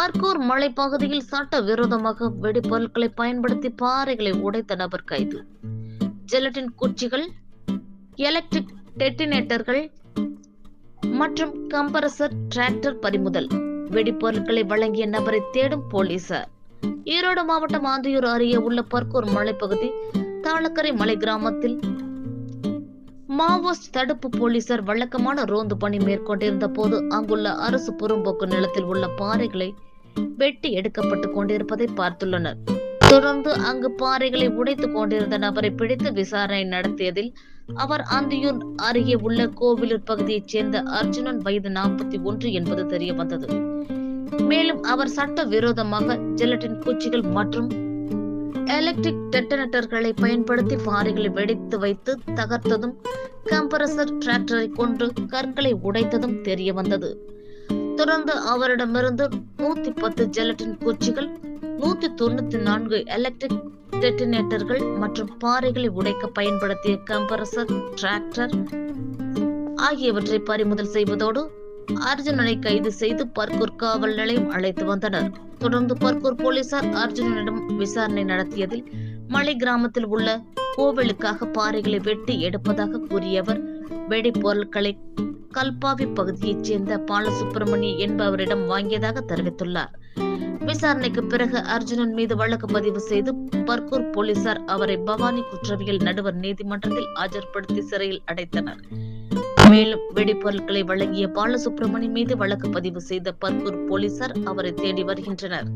பர்கூர் மலைப்பகுதியில் சட்ட விரோதமாக வெடிபொருட்களை பயன்படுத்தி பாறைகளை உடைத்த நபர் கைது. ஜெலட்டின் குச்சிகள் எலக்ட்ரிக் டெட்டினேட்டர்கள் மற்றும் கம்பரசர் டிராக்டர் பறிமுதல். வெடிப்பொருட்களை வழங்கிய நபரை தேடும் போலீசார். ஈரோடு மாவட்டம் ஆந்தியூர் அருகே உள்ள பர்கூர் மலைப்பகுதி தாளக்கரை மலை கிராமத்தில் மாவோஸ்ட் தடுப்பு போலீசார் வழக்கமான ரோந்து பணி மேற்கொண்டிருந்த போது அங்குள்ள அரசு புறம்போக்கு நிலத்தில் உள்ள பாறைகளை வெட்டி எடுக்கப்பட்டு கொண்டிருப்பதை பார்த்துள்ளனர். தொடர்ந்து அங்கு பாறைகளை உடைத்துக் கொண்டிருந்த நபரை பிடித்து விசாரணை நடத்தியதில் அவர் அந்தியூர் அருகே உள்ள கோவிலூர் பகுதியைச் சேர்ந்த அர்ஜுனன் வயது நாற்பத்தி ஒன்று என்பது தெரிய வந்தது மேலும் அவர் சட்ட விரோதமாக ஜெலட்டின் குச்சிகள் மற்றும் எலக்ட்ரிக் டெட்டனேட்டர்களை பயன்படுத்தி பாறைகளை வெடித்து வைத்து தகர்த்ததும் கம்ப்ரசர் டிராக்டரை கொண்டு கற்களை உடைத்ததும் தெரிய வந்தது தொடர்ந்து அவரிடமிருந்து நூத்தி பத்து ஜெலட்டின் குச்சிகள் நூத்தி தொண்ணூத்தி நான்கு எலக்ட்ரிக் டெட்டினேட்டர்கள் மற்றும் பாறைகளை உடைக்க பயன்படுத்திய கம்ப்ரசர் டிராக்டர் ஆகியவற்றை பறிமுதல் செய்வதோடு அர்ஜுனனை கைது செய்து பர்கூர் காவல் நிலையம் அழைத்து வந்தனர். தொடர்ந்து பர்கூர் போலீசார் அர்ஜுனனிடம் விசாரணை நடத்தியதில் மலை கிராமத்தில் உள்ள கோவிலுக்காக பாறைகளை வெட்டி எடுப்பதாக கூறியவர் வெடிப்பொருட்களை கல்பாவி பகுதியைச் சேர்ந்த பாலசுப்ரமணி என்பவரிடம் வாங்கியதாக தெரிவித்துள்ளார். விசாரணைக்கு பிறகு அர்ஜுனன் மீது வழக்கு பதிவு செய்து பர்கூர் போலீசார் அவரை பவானி குற்றவியல் நடுவர் நீதிமன்றத்தில் ஆஜர்படுத்தி சிறையில் அடைத்தனர். மேலும் வெடிப்பொருட்களை வழங்கிய பாலசுப்ரமணி மீது வழக்கு பதிவு செய்த பர்கூர் போலீசார் அவரை தேடி வருகின்றனர்.